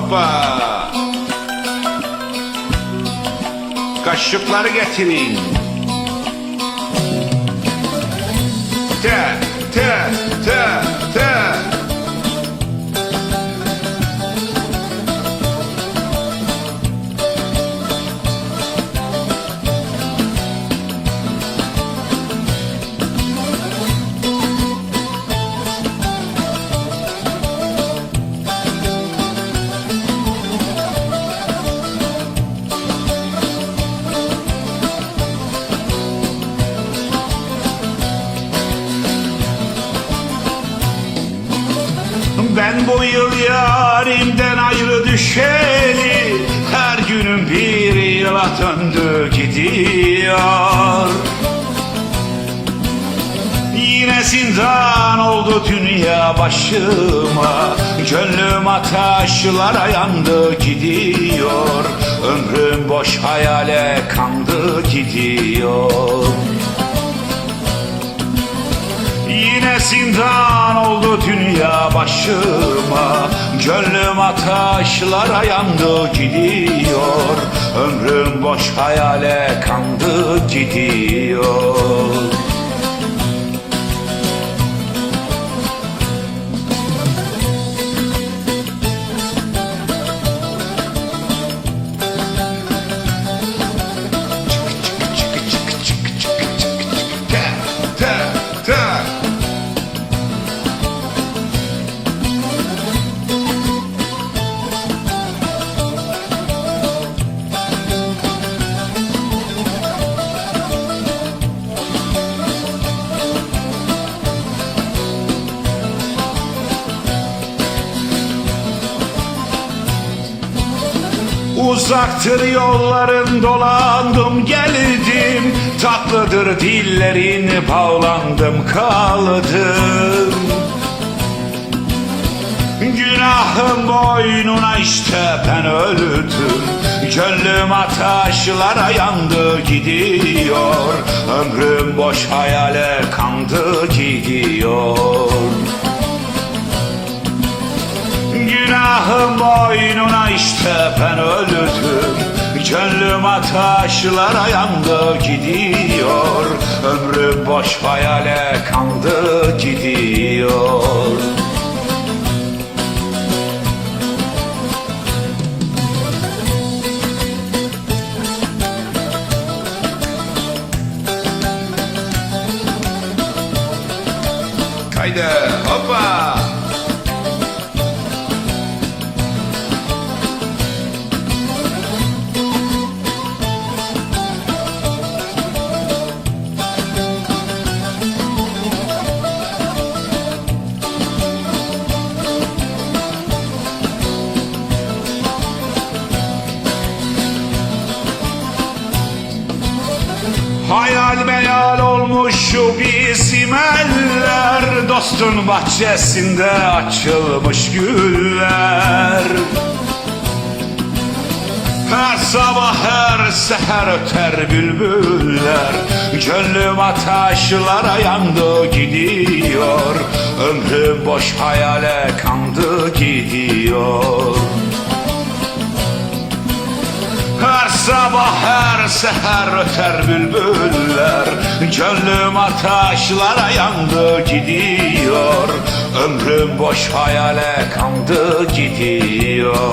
Hoppa. Kaşıkları getirin. Te, te, te, te. Ben bu yıl yarimden ayrı düşeli Her günüm bir yıla döndü gidiyor. Yine zindan oldu dünya başıma Gönlüm ateşlara yandı gidiyor. Ömrüm boş hayale kandı gidiyor Yine zindan oldu dünya başıma. Gönlüm ateşlara yandı gidiyor. Ömrüm boş hayale kandı gidiyor Uzaktır yolların dolandım geldim. Tatlıdır dillerin bağlandım kaldım. Günahım boynuna işte ben öldüm. Gönlüm ateşlara yandı gidiyor. Ömrüm boş hayale kandı gidiyor Günahım boynuna işte ben öldüm. Gönlüm ateşlara yandı gidiyor. Ömrüm boş hayale kandı gidiyor. Haydi hoppa Hayal meyal olmuş şu bizim eller. Dostun bahçesinde açılmış güller. Her sabah her seher öter bülbüller. Gönlüm ateşlara yandı gidiyor. Ömrüm boş hayale kandı gidiyor sabah her seher öter bülbüller Gönlüm ateşlara yandı gidiyor. Ömrüm boş hayale kandı gidiyor